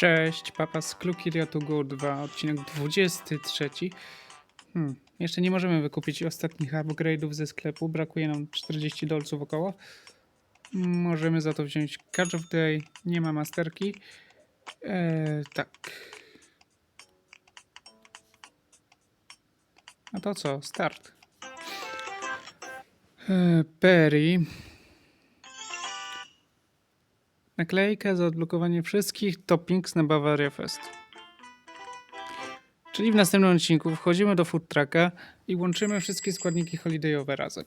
Cześć, papa z Klukiria Go 2, odcinek 23. Hmm, jeszcze nie możemy wykupić ostatnich upgrade'ów ze sklepu, brakuje nam 40 dolców około. Możemy za to wziąć Catch of Day, nie ma masterki. Eee, tak. No to co, start. Eee, Perry. Naklejka za odblokowanie wszystkich toppings na Bavaria Fest. Czyli w następnym odcinku wchodzimy do food trucka i łączymy wszystkie składniki holidayowe razem.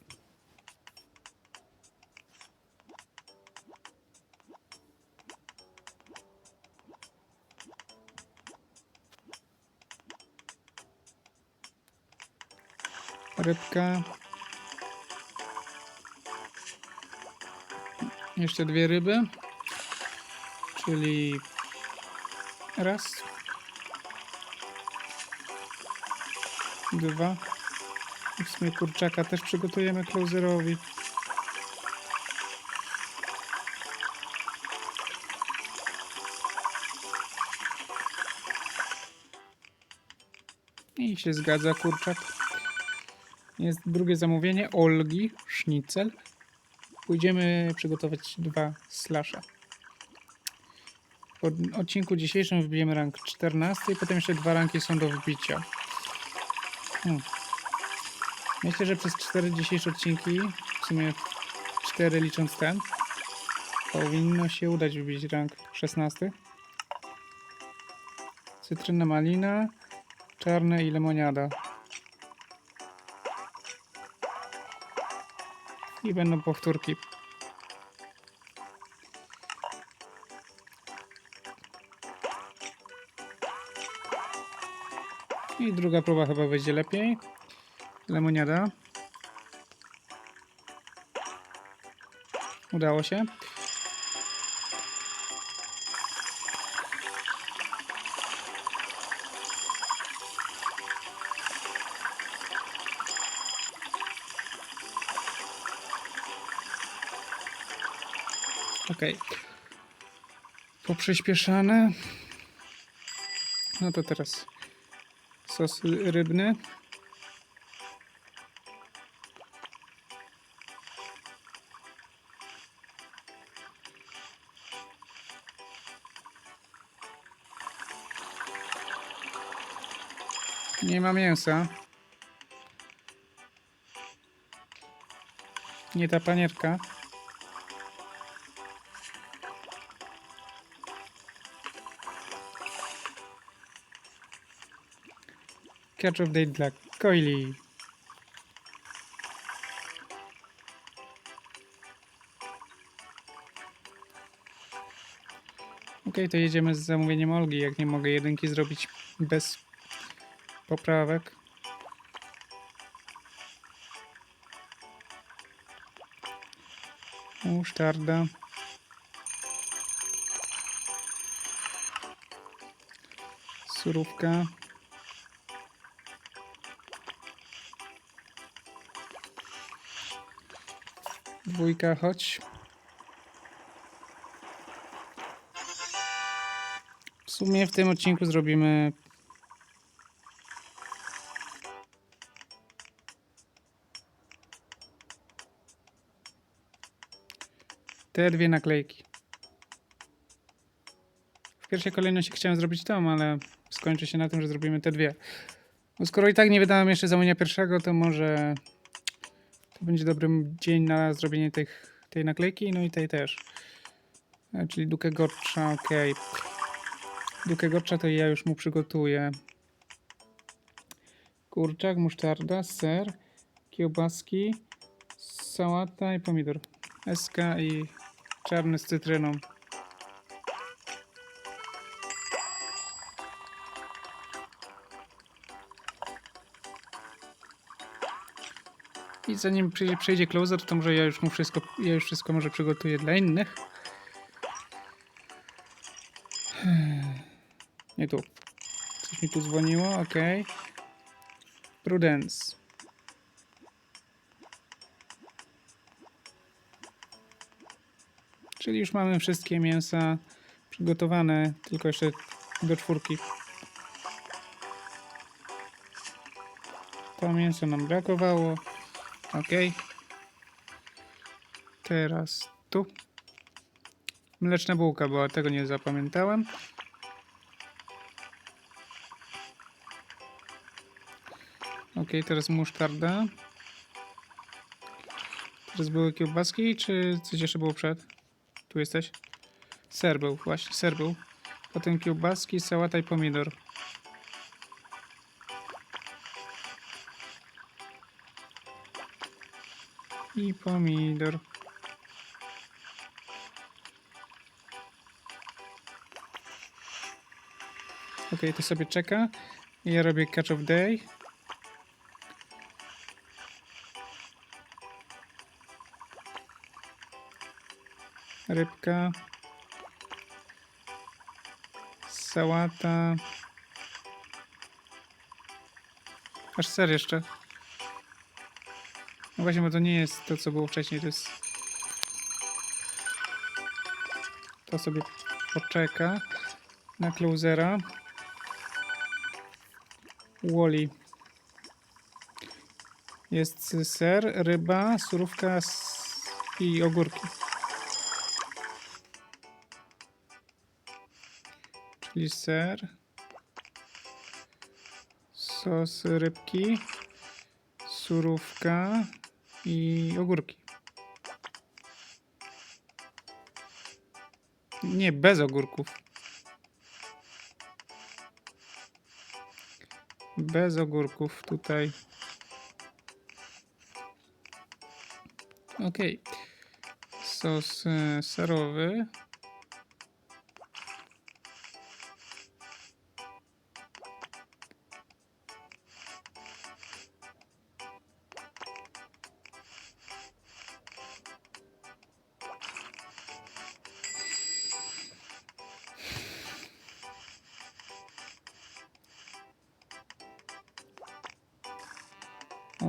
Rybka. Jeszcze dwie ryby. Czyli raz, dwa. I w sumie kurczaka też przygotujemy closerowi. I się zgadza kurczak. Jest drugie zamówienie Olgi Schnitzel. Pójdziemy przygotować dwa slasze. Odcinku dzisiejszym wbijemy rank 14 i potem jeszcze dwa ranki są do wbicia. Hmm. Myślę, że przez cztery dzisiejsze odcinki, w sumie 4 licząc ten, powinno się udać wbić rank 16. Cytryna malina, czarne i lemoniada. I będą powtórki. I druga próba chyba wyjdzie lepiej. Lemoniada. Udało się. Ok. Poprzyspieszane. No to teraz sos rybny. Nie ma mięsa. Nie ta panierka. Catch of Day dla Coily. Ok, to jedziemy z zamówieniem Olgi, jak nie mogę jedynki zrobić bez poprawek. Musztarda. Surówka. Dwójka, chodź. W sumie w tym odcinku zrobimy te dwie naklejki. W pierwszej kolejności chciałem zrobić tą, ale skończy się na tym, że zrobimy te dwie. No skoro i tak nie wydałem jeszcze zamówienia pierwszego, to może to będzie dobry dzień na zrobienie tych, tej naklejki, no i tej też. E, Czyli Duke Gotcha, ok. Duke Gotcha to ja już mu przygotuję. Kurczak, musztarda, ser, kiełbaski, sałata i pomidor. SK i czarny z cytryną. Zanim przyjdzie, przyjdzie closer, to może ja już mu wszystko, ja już wszystko może przygotuję dla innych. Nie tu. Coś mi tu dzwoniło, ok. Prudence. Czyli już mamy wszystkie mięsa przygotowane, tylko jeszcze do czwórki. To mięso nam brakowało. Ok. Teraz tu. Mleczna bułka była, tego nie zapamiętałem. Ok, teraz musztarda. Teraz były kiełbaski, czy coś jeszcze było przed? Tu jesteś? Ser był, właśnie, ser był. Potem kiełbaski, sałata i pomidor. I pomidor. Ok, to sobie czeka. Ja robię catch of day. Rybka. Sałata. Aż ser jeszcze. Właśnie, bo to nie jest to, co było wcześniej, to jest... To sobie poczeka na closera. Wally. Jest ser, ryba, surówka i ogórki. Czyli ser, sos rybki, surówka i ogórki. Nie, bez ogórków. Bez ogórków tutaj. Ok. Sos e,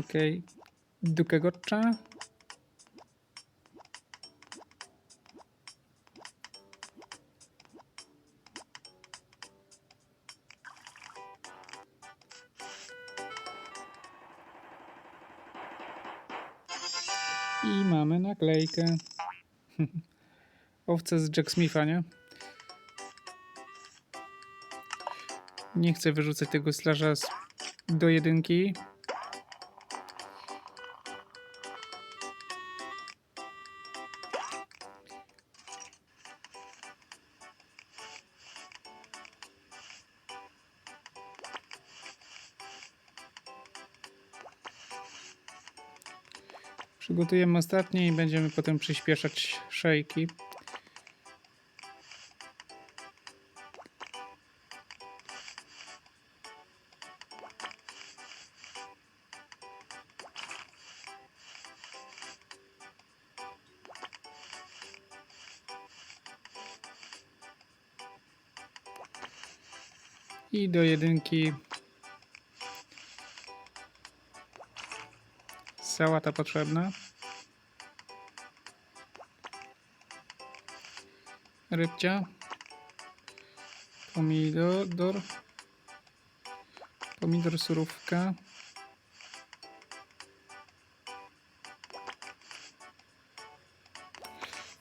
serowy. Ok. Dukę gotcha. I mamy naklejkę. Owce z Jack Smitha, nie? Nie chcę wyrzucać tego slarza do jedynki. Przygotujemy ostatnie i będziemy potem przyspieszać szejki. I do jedynki sałata potrzebna. Rybcia. Pomidor. Pomidor surówka.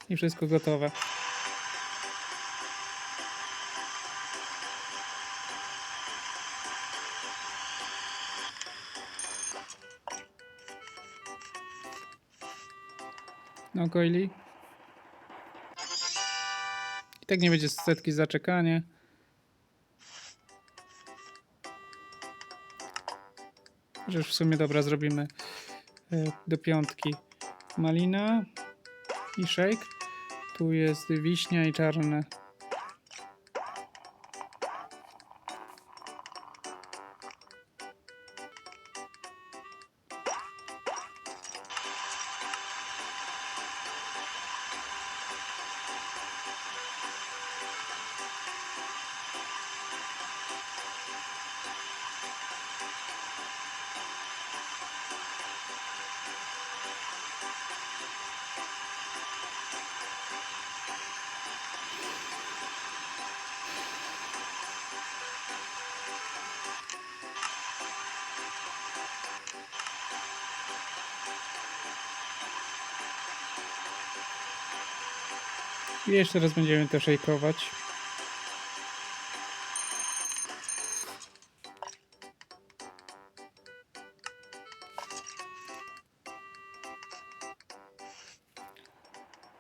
I wszystko gotowe. Coily. I tak nie będzie setki za czekanie. Chociaż w sumie dobra, zrobimy e, do piątki. Malina i shake. Tu jest wiśnia i czarne. I jeszcze raz będziemy to szejkować.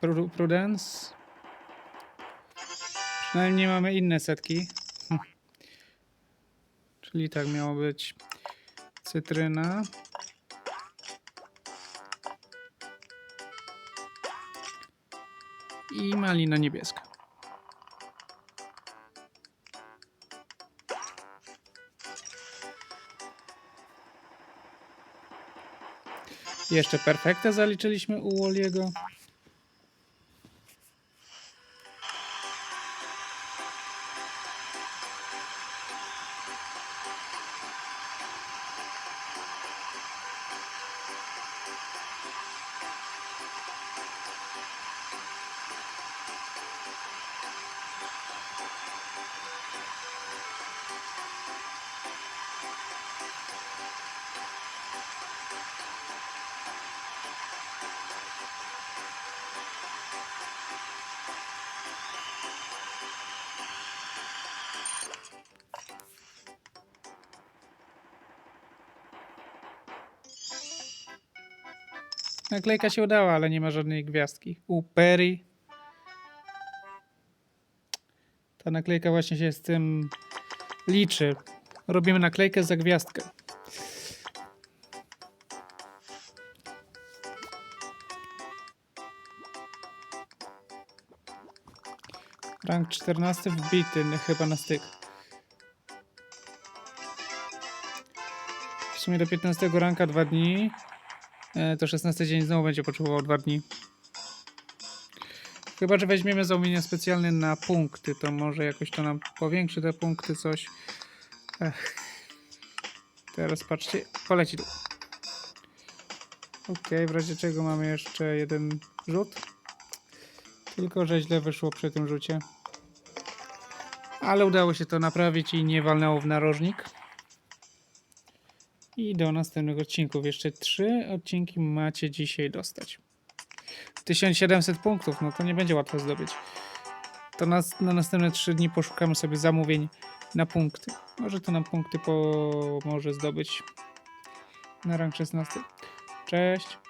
Pru- Prudence. Przynajmniej mamy inne setki. Czyli tak miało być cytryna. I malina niebieska. Jeszcze perfektę zaliczyliśmy u Woliego. Naklejka się udała, ale nie ma żadnej gwiazdki. U Perry. Ta naklejka właśnie się z tym liczy. Robimy naklejkę za gwiazdkę. Rank 14 wbity, no chyba na styk. W sumie do 15 ranka 2 dni. E, to 16 dzień znowu będzie potrzebował 2 dni. Chyba, że weźmiemy zamówienia specjalne na punkty, to może jakoś to nam powiększy te punkty, coś. Ech. Teraz patrzcie, poleci tu. Ok, w razie czego mamy jeszcze jeden rzut. Tylko, że źle wyszło przy tym rzucie. Ale udało się to naprawić i nie walnęło w narożnik. I do następnych odcinków. Jeszcze trzy odcinki macie dzisiaj dostać. 1700 punktów, no to nie będzie łatwo zdobyć. To na następne trzy dni poszukamy sobie zamówień na punkty. Może to nam punkty pomoże zdobyć na rank 16. Cześć.